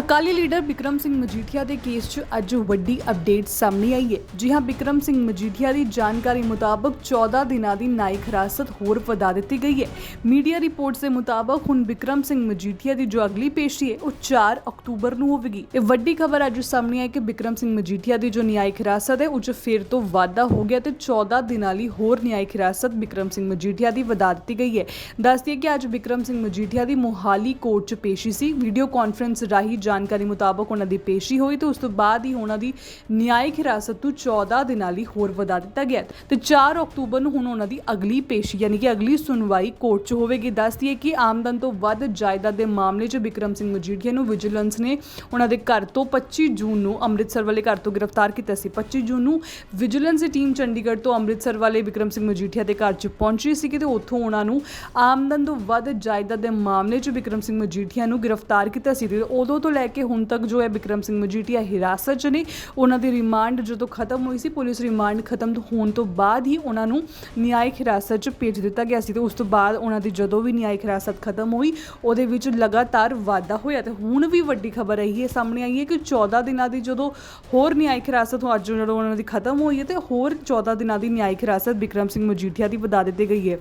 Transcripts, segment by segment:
Akali leader Bikram Singh Majithia ਦੇ case 'ਚ ਅੱਜ ਵੱਡੀ ਅਪਡੇਟ ਸਾਹਮਣੇ ਆਈ ਹੈ। ਜੀ ਹਾਂ, ਬਿਕਰਮ ਸਿੰਘ ਮਜੀਠੀਆ ਦੀ ਜਾਣਕਾਰੀ ਮੁਤਾਬਕ 14 ਦਿਨਾਂ ਦੀ ਨਾਇਕ ਹਿਰਾਸਤ ਹੋਰ ਵਧਾ ਦਿੱਤੀ ਗਈ ਹੈ। ਮੀਡੀਆ ਰਿਪੋਰਟਸ ਦੇ ਮੁਤਾਬਕ ਹੁਣ ਬਿਕਰਮ ਸਿੰਘ ਮਜੀਠੀਆ ਦੀ ਜੋ ਅਗਲੀ ਪੇਸ਼ੀ ਹੈ, ਉਹ 4 ਅਕਤੂਬਰ ਨੂੰ ਹੋਵੇਗੀ। ਇਹ ਵੱਡੀ ਖਬਰ ਅੱਜ ਸਾਹਮਣੇ ਆਈ ਕਿ ਬਿਕਰਮ ਸਿੰਘ ਮਜੀਠੀਆ ਦੀ ਜੋ ਨਿਆਇਕ ਹਿਰਾਸਤ ਹੈ, ਉਹ 'ਚ ਫੇਰ ਤੋਂ ਵਾਧਾ ਹੋ ਗਿਆ ਤੇ 14 ਦਿਨਾਂ ਲਈ ਹੋਰ ਨਿਆਇਕ ਹਿਰਾਸਤ ਬਿਕਰਮ ਸਿੰਘ ਮਜੀਠੀਆ ਦੀ ਵਧਾ ਦਿੱਤੀ ਗਈ ਹੈ। ਦੱਸਦੀ ਹੈ ਕਿ ਅੱਜ ਬਿਕਰਮ ਸਿੰਘ ਮਜੀਠੀਆ ਦੀ ਮੋਹਾਲੀ ਕੋਰਟ 'ਚ ਪੇਸ਼ੀ ਸੀ। ਵੀਡੀਓ ਕਾਨਫਰੰਸ ਰਾਹੀਂ ਜਾਣਕਾਰੀ ਮੁਤਾਬਕ ਉਹਨਾਂ ਦੀ ਪੇਸ਼ੀ ਹੋਈ ਤੇ ਉਸ ਤੋਂ ਬਾਅਦ ਹੀ ਉਹਨਾਂ ਦੀ ਨਿਆਇਕ ਹਿਰਾਸਤ ਨੂੰ 14 ਦਿਨਾਂ ਲਈ ਹੋਰ ਵਧਾ ਦਿੱਤਾ ਗਿਆ ਤੇ 4 ਅਕਤੂਬਰ ਨੂੰ ਹੁਣ ਉਹਨਾਂ ਦੀ ਅਗਲੀ ਪੇਸ਼ੀ, ਯਾਨੀ ਕਿ ਅਗਲੀ ਸੁਣਵਾਈ ਕੋਰਟ 'ਚ ਹੋਵੇਗੀ। ਦੱਸਦੀ ਹੈ ਕਿ ਆਮਦਨ ਤੋਂ ਵੱਧ ਜਾਇਦਾਦ ਦੇ ਮਾਮਲੇ 'ਚ ਬਿਕਰਮ ਸਿੰਘ ਮਜੀਠੀਆ ਨੂੰ ਵਿਜੀਲੈਂਸ ਨੇ ਉਹਨਾਂ ਦੇ ਘਰ ਤੋਂ 25 ਜੂਨ ਨੂੰ ਅੰਮ੍ਰਿਤਸਰ ਵਾਲੇ ਘਰ ਤੋਂ ਗ੍ਰਿਫਤਾਰ ਕੀਤਾ ਸੀ। 25 ਜੂਨ ਨੂੰ ਵਿਜੀਲੈਂਸ ਦੀ ਟੀਮ ਚੰਡੀਗੜ੍ਹ ਤੋਂ ਅੰਮ੍ਰਿਤਸਰ ਵਾਲੇ ਬਿਕਰਮ ਸਿੰਘ ਮਜੀਠੀਆ ਦੇ ਘਰ 'ਚ ਪਹੁੰਚੀ ਸੀ ਤੇ ਉੱਥੋਂ ਉਹਨਾਂ ਨੂੰ ਆਮਦਨ ਤੋਂ ਵੱਧ ਜਾਇਦਾਦ ਦੇ ਮਾਮਲੇ 'ਚ ਬਿਕਰਮ ਸਿੰਘ ਮਜੀਠੀਆ ਨੂੰ ਗ੍ਰਿਫਤਾਰ ਕੀਤਾ ਸੀ ਤੇ ਉਦੋਂ ਤੋਂ ਲੈ ਕੇ ਹੁਣ ਤੱਕ ਜੋ ਹੈ ਬਿਕਰਮ ਸਿੰਘ ਮਜੀਠੀਆ ਹਿਰਾਸਤ 'ਚ ਨੇ। ਉਹਨਾਂ ਦੀ ਰਿਮਾਂਡ ਜਦੋਂ ਖਤਮ ਹੋਈ ਸੀ, ਪੁਲਿਸ ਰਿਮਾਂਡ ਖਤਮ ਹੋਣ ਤੋਂ ਬਾਅਦ ਹੀ ਉਹਨਾਂ ਨੂੰ ਨਿਆਇਕ ਹਿਰਾਸਤ 'ਚ ਭੇਜ ਦਿੱਤਾ ਗਿਆ ਸੀ ਤੇ ਉਸ ਤੋਂ ਬਾਅਦ ਉਹਨਾਂ ਦੀ ਜਦੋਂ ਵੀ ਨਿਆਇਕ ਹਿਰਾਸਤ ਖਤਮ ਹੋਈ, ਉਹਦੇ ਵਿੱਚ ਲਗਾਤਾਰ ਵਾਧਾ ਹੋਇਆ ਤੇ ਹੁਣ ਵੀ ਵੱਡੀ ਖਬਰ ਆਈ ਹੈ, ਸਾਹਮਣੇ ਆਈ ਹੈ ਕਿ 14 ਦਿਨਾਂ ਦੀ ਜਦੋਂ ਹੋਰ ਨਿਆਇਕ ਹਿਰਾਸਤ ਅੱਜ ਜਦੋਂ ਉਹਨਾਂ ਦੀ ਖਤਮ ਹੋਈ ਹੈ ਤੇ ਹੋਰ 14 ਦਿਨਾਂ ਦੀ ਨਿਆਇਕ ਹਿਰਾਸਤ ਬਿਕਰਮ ਸਿੰਘ ਮਜੀਠੀਆ ਦੀ ਵਧਾ ਦਿੱਤੀ ਗਈ ਹੈ।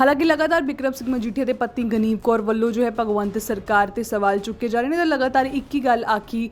ਹਾਲਾਂਕਿ ਲਗਾਤਾਰ ਬਿਕਰਮ ਸਿੰਘ ਮਜੀਠੀਆ ਦੇ ਪਤਨੀ ਗਨੀਵ ਕੌਰ ਵੱਲੋਂ ਜੋ ਹੈ ਭਗਵੰਤ ਸਰਕਾਰ ਤੇ ਸਵਾਲ ਚੁੱਕੇ ਜਾ ਰਹੇ ਨੇ ਤੇ ਲਗਾਤਾਰ ਇੱਕ ਹੀ ਗੱਲ ਆਖੀ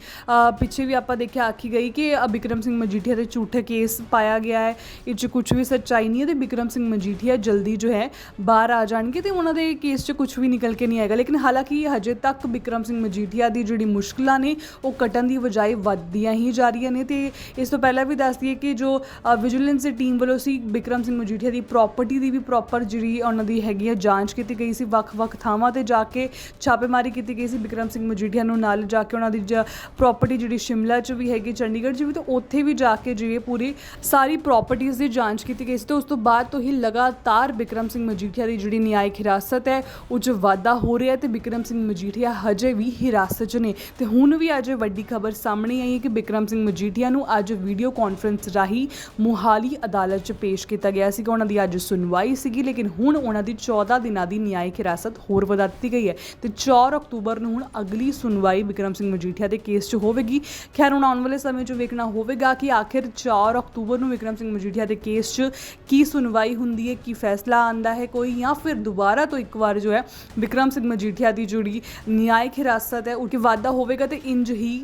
ਪਿੱਛੇ ਵੀ ਆਪਾਂ ਦੇਖਿਆ ਆਖੀ ਗਈ ਕਿ ਬਿਕਰਮ ਸਿੰਘ ਮਜੀਠੀਆ ਦੇ ਝੂਠੇ ਕੇਸ ਪਾਇਆ ਗਿਆ ਹੈ। ਇਹ 'ਚ ਕੁਝ ਵੀ ਸੱਚਾਈ ਨਹੀਂ ਹੈ ਤੇ ਬਿਕਰਮ ਸਿੰਘ ਮਜੀਠੀਆ ਜਲਦੀ ਜੋ ਹੈ ਬਾਹਰ ਆ ਜਾਣਗੇ ਤੇ ਉਹਨਾਂ ਦੇ ਕੇਸ 'ਚ ਕੁਝ ਵੀ ਨਿਕਲ ਕੇ ਨਹੀਂ ਆਏਗਾ। ਲੇਕਿਨ ਹਾਲਾਂਕਿ ਹਜੇ ਤੱਕ ਬਿਕਰਮ ਸਿੰਘ ਮਜੀਠੀਆ ਦੀ ਜਿਹੜੀ ਮੁਸ਼ਕਲਾਂ ਨੇ, ਉਹ ਕਟਣ ਦੀ ਬਜਾਏ ਵੱਧਦੀਆਂ ਹੀ ਜਾ ਰਹੀਆਂ ਨੇ ਤੇ ਇਸ ਤੋਂ ਪਹਿਲਾਂ ਵੀ ਦੱਸ ਦਈਏ ਕਿ ਜੋ ਵਿਜੀਲੈਂਸ ਦੀ ਟੀਮ ਵੱਲੋਂ ਸੀ, ਬਿਕਰਮ ਸਿੰਘ ਮਜੀਠੀਆ ਦੀ ਪ੍ਰਾਪਰਟੀ ਦੀ ਵੀ ਪ੍ਰੋਪਰ ਜਿਹੜੀ ਉਹਨਾਂ ਦੀ ਹੈਗੀ ਹੈ ਜਾਂਚ ਕੀਤੀ ਗਈ ਸੀ ਵੱਖ-ਵੱਖ ਥਾਵਾਂ ਤੇ ਜਾ ਕੇ ਛਾਪੇਮਾਰੀ ਕੀਤੀ ਗਈ ਸੀ। ਬਿਕਰਮ ਸਿੰਘ ਮਜੀਠੀਆ ਨੂੰ ਨਾਲ ਜਾ ਕੇ ਉਹਨਾਂ ਦੀ ਪ੍ਰਾਪਰਟੀ ਜਿਹੜੀ ਸ਼ਿਮਲਾ 'ਚ ਵੀ ਹੈਗੀ, ਚੰਡੀਗੜ੍ਹ 'ਚ ਵੀ, ਤੇ ਉੱਥੇ ਵੀ ਜਾ ਕੇ ਜਿਹੜੀ ਪੂਰੀ ਸਾਰੀ ਪ੍ਰਾਪਰਟੀਆਂ ਦੀ ਜਾਂਚ ਕੀਤੀ ਗਈ ਸੀ ਤੇ ਉਸ ਤੋਂ ਬਾਅਦ ਤੋਂ ਹੀ ਲਗਾਤਾਰ ਬਿਕਰਮ ਸਿੰਘ ਮਜੀਠੀਆ ਦੀ ਜਿਹੜੀ ਨਿਆਇਕ ਹਿਰਾਸਤ ਹੈ, ਉਹ 'ਚ ਵਾਧਾ ਹੋ ਰਿਹਾ ਹੈ ਤੇ ਬਿਕਰਮ ਸਿੰਘ ਮਜੀਠੀਆ ਹਜੇ ਵੀ ਹਿਰਾਸਤ 'ਚ ਨੇ। ਤੇ ਹੁਣ ਵੀ ਅੱਜ ਵੱਡੀ ਖਬਰ ਸਾਹਮਣੇ ਆਈ ਹੈ ਕਿ ਬਿਕਰਮ ਸਿੰਘ ਮਜੀਠੀਆ ਨੂੰ ਅੱਜ ਵੀਡੀਓ ਕਾਨਫਰੰਸ ਰਾਹੀਂ ਮੁਹਾਲੀ ਅਦਾਲਤ 'ਚ ਪੇਸ਼ ਕੀਤਾ ਗਿਆ ਸੀ ਕਿ ਉਹਨਾਂ ਦੀ ਅੱਜ ਸੁਣਵਾਈ ਸੀਗੀ, ਲੇਕਿਨ ਹੁਣ ਉਹਨਾਂ ਦੀ 14 ਦਿਨਾਂ ਦੀ ਨਿਆਇਕ ਹਿਰਾਸਤ ਹੋਰ ਵਧਾ ਦਿੱਤੀ ਗਈ ਹੈ। ਤੇ 4 ਅਕਤੂਬਰ ਨੂੰ ਹੁਣ ਅਗਲੀ ਸੁਣਵਾਈ ਬਿਕਰਮ ਸਿੰਘ ਮਜੀਠੀਆ ਦੇ ਕੇਸ 'ਚ ਹੋਵੇਗੀ। ਖੈਰ, ਹੁਣ ਆਉਣ ਵਾਲੇ ਸਮੇਂ 'ਚ ਵੇਖਣਾ ਹੋਵੇਗਾ ਕਿ ਆਖਿਰ 4 ਅਕਤੂਬਰ ਨੂੰ ਵਿਕਰਮ ਸਿੰਘ ਮਜੀਠੀਆ ਦੇ ਕੇਸ 'ਚ ਕੀ ਸੁਣਵਾਈ ਹੁੰਦੀ ਹੈ, ਕੀ ਫੈਸਲਾ ਆਂਦਾ ਹੈ ਕੋਈ, ਜਾਂ ਫਿਰ ਦੁਬਾਰਾ ਤੋਂ ਇੱਕ ਵਾਰ ਜੋ ਹੈ ਵਿਕਰਮ ਸਿੰਘ ਮਜੀਠੀਆ ਦੀ ਜਿਹੜੀ ਨਿਆਇਕ ਹਿਰਾਸਤ ਹੈ, ਉਹ ਕਿ ਵਾਧਾ ਹੋਵੇਗਾ ਤੇ ਇੰਜ ਹੀ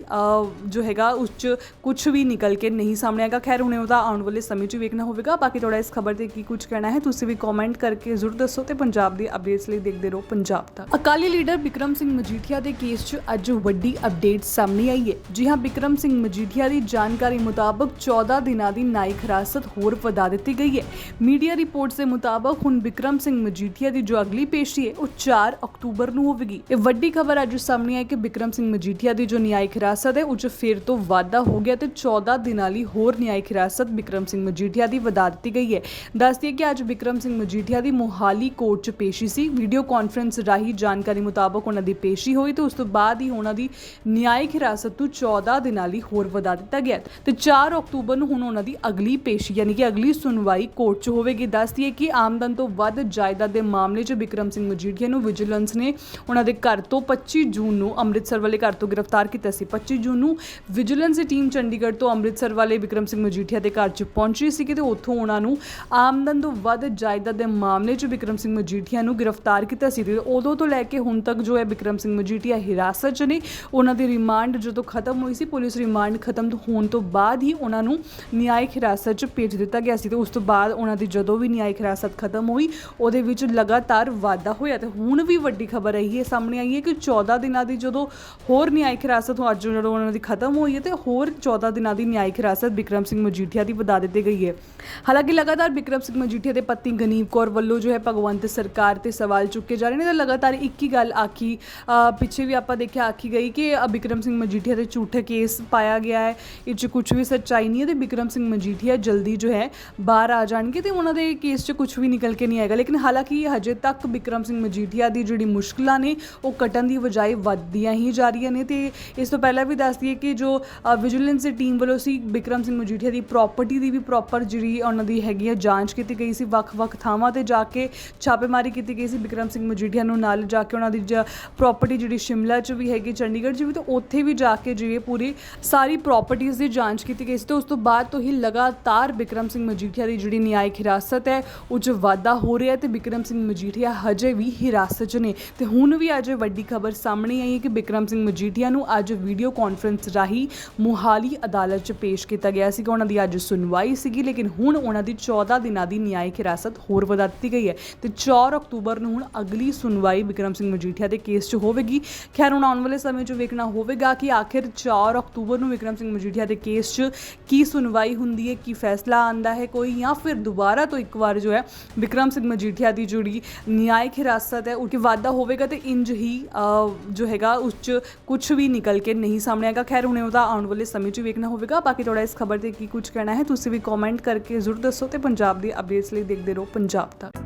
ਜੋ ਹੈਗਾ ਉਸ 'ਚ ਕੁਝ ਵੀ ਨਿਕਲ ਕੇ ਨਹੀਂ ਸਾਹਮਣੇ ਆਏਗਾ। ਖੈਰ, ਹੁਣੇ ਉਹਦਾ ਆਉਣ ਵਾਲੇ ਸਮੇਂ 'ਚ ਵੇਖਣਾ ਹੋਵੇਗਾ। ਬਾਕੀ ਤੁਹਾਡਾ ਇਸ ਖਬਰ ਤੇ ਕੀ ਕੁਝ ਕਹਿਣਾ ਹੈ, ਤੁਸੀਂ ਵੀ ਕਮੈਂਟ ਕਰਕੇ ਜ਼ਰੂਰ ਦੱਸੋ ਤੇ ਪੰਜਾਬ ਦੀ ਅਪਡੇਟਸ ਲਈ ਦੇਖਦੇ ਰਹੋ ਪੰਜਾਬ ਤੱਕ। ਅਕਾਲੀ ਲੀਡਰ ਬਿਕਰਮ ਸਿੰਘ ਮਜੀਠੀਆ ਦੇ ਕੇਸ 'ਚ ਅੱਜ ਵੱਡੀ ਅਪਡੇਟ ਸਾਹਮਣੇ ਆਈ ਹੈ। ਜੀ ਹਾਂ, ਬਿਕਰਮ ਸਿੰਘ ਮਜੀਠੀਆ ਦੀ ਜਾਣਕਾਰੀ ਮੁਤਾਬਕ 14 ਦਿਨਾਂ ਦੀ ਨਾਇਕ ਹਿਰਾਸਤ ਹੋਰ ਵਧਾ ਦਿੱਤੀ ਗਈ ਹੈ। ਮੀਡੀਆ ਰਿਪੋਰਟਸ ਦੇ ਮੁਤਾਬਕ ਹੁਣ ਬਿਕਰਮ ਸਿੰਘ ਮਜੀਠੀਆ ਦੀ ਜੋ ਅਗਲੀ ਪੇਸ਼ੀ ਹੈ, ਉਹ 4 ਅਕਤੂਬਰ ਨੂੰ ਹੋਵੇਗੀ। ਇਹ ਵੱਡੀ ਖਬਰ ਅੱਜ ਸਾਹਮਣੇ ਆਈ ਕਿ ਬਿਕਰਮ ਸਿੰਘ ਮਜੀਠੀਆ ਦੀ ਜੋ ਨਿਆਇਕ ਹਿਰਾਸਤ ਹੈ, ਉਹ 'ਚ ਫਿਰ ਤੋਂ ਵਾਧਾ ਹੋ ਗਿਆ ਤੇ 14 ਦਿਨਾਂ ਲਈ ਹੋਰ ਨਿਆਇਕ ਹਿਰਾਸਤ ਬਿਕਰਮ ਸਿੰਘ ਮਜੀਠੀਆ ਦੀ ਵਧਾ ਦਿੱਤੀ ਗਈ ਹੈ। ਦੱਸਦੀ ਕਿ ਅੱਜ ਬਿਕਰਮ ਸਿੰਘ ਮਜੀਠੀਆ ਦੀ ਮੋਹਾਲੀ ਕੋਰਟ 'ਚ ਪੇਸ਼ੀ ਸੀ। ਵੀਡੀਓ ਕਾਨਫਰੰਸ ਰਾਹੀਂ ਜਾਣਕਾਰੀ ਮੁਤਾਬਕ ਉਹਨਾਂ ਦੀ ਪੇਸ਼ੀ ਹੋਈ ਤੇ ਉਸ ਤੋਂ ਬਾਅਦ ਹੀ ਉਹਨਾਂ ਦੀ ਨਿਆਇਕ ਹਿਰਾਸਤ ਤੋਂ 14 ਦਿਨਾਂ ਲਈ ਹੋਰ ਵਧਾ ਦਿੱਤਾ ਗਿਆ ਤੇ 4 ਅਕਤੂਬਰ ਨੂੰ ਹੁਣ ਉਹਨਾਂ ਦੀ ਅਗਲੀ ਪੇਸ਼ੀ, ਯਾਨੀ ਕਿ ਅਗਲੀ ਸੁਣਵਾਈ ਕੋਰਟ 'ਚ ਹੋਵੇਗੀ। ਦੱਸਦੀ ਹੈ ਕਿ ਆਮਦਨ ਤੋਂ ਵੱਧ ਜਾਇਦਾਦ ਦੇ ਮਾਮਲੇ 'ਚ ਬਿਕਰਮ ਸਿੰਘ ਮਜੀਠੀਆ ਨੂੰ ਵਿਜੀਲੈਂਸ ਨੇ ਉਹਨਾਂ ਦੇ ਘਰ ਤੋਂ 25 ਜੂਨ ਨੂੰ ਅੰਮ੍ਰਿਤਸਰ ਵਾਲੇ ਘਰ ਤੋਂ ਗ੍ਰਿਫਤਾਰ ਕੀਤਾ ਸੀ। 25 ਜੂਨ ਨੂੰ ਵਿਜੀਲੈਂਸ ਦੀ ਟੀਮ ਚੰਡੀਗੜ੍ਹ ਤੋਂ ਅੰਮ੍ਰਿਤਸਰ ਵਾਲੇ ਬਿਕਰਮ ਸਿੰਘ ਮਜੀਠੀਆ ਦੇ ਘਰ 'ਚ ਪਹੁੰਚੀ ਸੀ ਤੇ ਉੱਥੋਂ ਉਹਨਾਂ ਨੂੰ ਆਮਦਨ ਤੋਂ ਵੱਧ ਜਾਇਦਾਦ ਦੇ ਮਾਮਲੇ 'ਚ ਬਿਕਰਮ ਸਿੰਘ ਮਜੀਠੀਆ ਨੂੰ ਗ੍ਰਿਫਤਾਰ ਕੀਤਾ ਸੀ। ਤੇ ਉਦੋਂ ਤੋਂ ਲੈ ਕੇ ਹੁਣ ਤੱਕ ਜੋ ਹੈ ਬਿਕਰਮ ਸਿੰਘ ਮਜੀਠੀਆ ਹਿਰਾਸਤ 'ਚ ਨੇ। ਉਹਨਾਂ ਦੀ ਰਿਮਾਂਡ ਜਦੋਂ ਖਤਮ ਹੋਈ ਸੀ, ਪੁਲਿਸ ਰਿਮਾਂਡ ਖਤਮ ਹੋਣ ਤੋਂ ਬਾਅਦ ਹੀ ਉਹਨਾਂ ਨੂੰ ਨਿਆਇਕ ਹਿਰਾਸਤ 'ਚ ਭੇਜ ਦਿੱਤਾ ਗਿਆ ਸੀ ਤੇ ਉਸ ਤੋਂ ਬਾਅਦ ਉਹਨਾਂ ਦੀ ਜਦੋਂ ਵੀ ਨਿਆਇਕ ਹਿਰਾਸਤ ਖਤਮ ਹੋਈ, ਉਹਦੇ ਵਿੱਚ ਲਗਾਤਾਰ ਵਾਧਾ ਹੋਇਆ ਤੇ ਹੁਣ ਵੀ ਵੱਡੀ ਖਬਰ ਆਈ ਹੈ, ਸਾਹਮਣੇ ਆਈ ਹੈ ਕਿ 14 ਦਿਨਾਂ ਦੀ ਜਦੋਂ ਹੋਰ ਨਿਆਇਕ ਹਿਰਾਸਤ ਹੋ, ਅੱਜ ਜਦੋਂ ਉਹਨਾਂ ਦੀ ਖਤਮ ਹੋਈ ਹੈ ਤੇ ਹੋਰ 14 ਦਿਨਾਂ ਦੀ ਨਿਆਇਕ ਹਿਰਾਸਤ ਬਿਕਰਮ ਸਿੰਘ ਮਜੀਠੀਆ ਦੀ ਵਧਾ ਦਿੱਤੀ ਗਈ ਹੈ। ਹਾਲਾਂਕਿ ਲਗਾਤਾਰ ਬਿਕਰਮ ਸਿੰਘ ਮਜੀਠੀਆ ਦੇ ਪਤਨੀ ਗਨੀਵ ਕੌਰ ਵੱਲੋਂ ਜੋ ਹੈ ਭਗਵੰਤ ਸਰਕਾਰ ਤੇ ਸਵਾਲ ਚੁੱਕੇ ਜਾ ਰਹੇ ਨੇ ਤੇ ਲਗਾਤਾਰ ਇੱਕ ਹੀ ਗੱਲ ਆਖੀ ਪਿੱਛੇ ਵੀ ਆਪਾਂ ਦੇਖਿਆ ਆਖੀ ਗਈ ਕਿ ਬਿਕਰਮ ਸਿੰਘ ਮਜੀਠੀਆ ਦੇ ਝੂਠੇ ਕੇਸ ਪਾਇਆ ਗਿਆ ਹੈ। ਇਹ 'ਚ ਕੁਝ ਵੀ ਸੱਚਾਈ ਨਹੀਂ ਹੈ ਤੇ ਬਿਕਰਮ ਸਿੰਘ ਮਜੀਠੀਆ ਜਲਦੀ ਜੋ ਹੈ, ਬਾਹਰ ਆ ਜਾਣਗੇ ਤੇ ਉਹਨਾਂ ਦੇ ਕੇਸ 'ਚ ਕੁਝ ਵੀ ਨਿਕਲ ਕੇ ਨਹੀਂ ਆਏਗਾ। ਲੇਕਿਨ ਹਾਲਾਂਕਿ ਹਜੇ ਤੱਕ ਬਿਕਰਮ ਸਿੰਘ ਮਜੀਠੀਆ ਦੀ ਜਿਹੜੀ ਮੁਸ਼ਕਲਾਂ ਨੇ, ਉਹ ਕਟਣ ਦੀ ਬਜਾਏ ਵੱਧਦੀਆਂ ਹੀ ਜਾ ਰਹੀਆਂ ਨੇ ਤੇ ਇਸ ਤੋਂ ਪਹਿਲਾਂ ਵੀ ਦੱਸ ਦਈਏ ਕਿ ਜੋ ਵਿਜੀਲੈਂਸ ਦੀ ਟੀਮ ਵੱਲੋਂ ਸੀ, ਬਿਕਰਮ ਸਿੰਘ ਮਜੀਠੀਆ ਦੀ ਪ੍ਰਾਪਰਟੀ ਦੀ ਵੀ ਪ੍ਰੋਪਰ ਜਿਹੜੀ ਉਹਨਾਂ ਦੀ ਹੈਗੀ ਹੈ, ਜਾਂਚ ਕੀਤੀ ਗਈ ਸੀ। ਵੱਖ-ਵੱਖ ਥਾਵਾਂ ਤੇ ਜਾ ਕੇ ਛਾਪੇਮਾਰੀ ਕੀਤੀ ਗਈ ਸੀ। ਬਿਕਰਮ ਸਿੰਘ ਮਜੀਠੀਆ ਨੂੰ ਨਾਲ ਜਾ ਕੇ ਉਹਨਾਂ ਦੀ ਪ੍ਰਾਪਰਟੀ ਜਿਹੜੀ ਸ਼ਿਮਲਾ 'ਚ ਵੀ ਹੈਗੀ ਚੰਡੀ ਚੰਡੀਗੜ੍ਹ ਜਿਵੇਂ ਤਾਂ ਉੱਥੇ ਵੀ ਜਾ ਕੇ ਜਿਵੇਂ ਪੂਰੀ ਸਾਰੀ ਪ੍ਰਾਪਰਟੀਆਂ ਦੀ ਜਾਂਚ ਕੀਤੀ ਗਈ ਸੀ ਤੇ ਉਸ ਤੋਂ ਬਾਅਦ ਤੋਂ ਹੀ ਲਗਾਤਾਰ ਬਿਕਰਮ ਸਿੰਘ ਮਜੀਠੀਆ ਦੀ ਜਿਹੜੀ ਨਿਆਇਕ ਹਿਰਾਸਤ ਹੈ, ਉਹ 'ਚ ਵਾਧਾ ਹੋ ਰਿਹਾ ਤੇ ਬਿਕਰਮ ਸਿੰਘ ਮਜੀਠੀਆ ਹਜੇ ਵੀ ਹਿਰਾਸਤ 'ਚ ਨੇ। ਤੇ ਹੁਣ ਵੀ ਅੱਜ ਵੱਡੀ ਖਬਰ ਸਾਹਮਣੇ ਆਈ ਹੈ ਕਿ ਬਿਕਰਮ ਸਿੰਘ ਮਜੀਠੀਆ ਨੂੰ ਅੱਜ ਵੀਡੀਓ ਕਾਨਫਰੰਸ ਰਾਹੀਂ ਮੁਹਾਲੀ ਅਦਾਲਤ 'ਚ ਪੇਸ਼ ਕੀਤਾ ਗਿਆ ਸੀਗਾ ਉਹਨਾਂ ਦੀ ਅੱਜ ਸੁਣਵਾਈ ਸੀਗੀ, ਲੇਕਿਨ ਹੁਣ ਉਹਨਾਂ ਦੀ 14 ਦਿਨਾਂ ਦੀ ਨਿਆਇਕ ਹਿਰਾਸਤ ਹੋਰ ਵਧਾ ਦਿੱਤੀ ਗਈ ਹੈ। ਤੇ 4 ਅਕਤੂਬਰ ਨੂੰ ਹੁਣ ਅਗਲੀ ਸੁਣਵਾਈ ਬਿਕਰਮ ਸਿੰਘ ਮਜੀਠੀਆ ਦੇ ਕੇਸ 'ਚ ਹੋਵੇਗੀ। ਖੈਰ, ਹੁਣ ਆਉਣ ਵਾਲੇ ਸਮੇਂ 'ਚ ਵੇਖਣਾ ਹੋਵੇਗਾ ਕਿ ਆਖਿਰ 4 ਅਕਤੂਬਰ ਨੂੰ ਵਿਕਰਮ ਸਿੰਘ ਮਜੀਠੀਆ ਦੇ ਕੇਸ 'ਚ ਕੀ ਸੁਣਵਾਈ ਹੁੰਦੀ ਹੈ, ਕੀ ਫੈਸਲਾ ਆਂਦਾ ਹੈ ਕੋਈ ਜਾਂ ਫਿਰ ਦੁਬਾਰਾ ਤੋਂ ਇੱਕ ਵਾਰ ਜੋ ਹੈ ਵਿਕਰਮ ਸਿੰਘ ਮਜੀਠੀਆ ਦੀ ਜਿਹੜੀ ਨਿਆਇਕ ਹਿਰਾਸਤ ਹੈ, ਉਹ ਕਿ ਵਾਧਾ ਹੋਵੇਗਾ ਤੇ ਇੰਜ ਹੀ ਜੋ ਹੈਗਾ ਉਸ 'ਚ ਕੁਝ ਵੀ ਨਿਕਲ ਕੇ ਨਹੀਂ ਸਾਹਮਣੇ ਆਏਗਾ। ਖੈਰ, ਹੁਣੇ ਉਹਦਾ ਆਉਣ ਵਾਲੇ ਸਮੇਂ 'ਚ ਵੇਖਣਾ ਹੋਵੇਗਾ। ਬਾਕੀ ਤੁਹਾਡਾ ਇਸ ਖਬਰ ਤੇ ਕੀ ਕੁਝ ਕਹਿਣਾ ਹੈ, ਤੁਸੀਂ ਵੀ ਕਮੈਂਟ ਕਰਕੇ ਜ਼ਰੂਰ ਦੱਸੋ ਤੇ ਪੰਜਾਬ ਦੀ ਅਪਡੇਟਸ ਲਈ ਦੇਖਦੇ ਰਹੋ ਪੰਜਾਬ ਤੱਕ।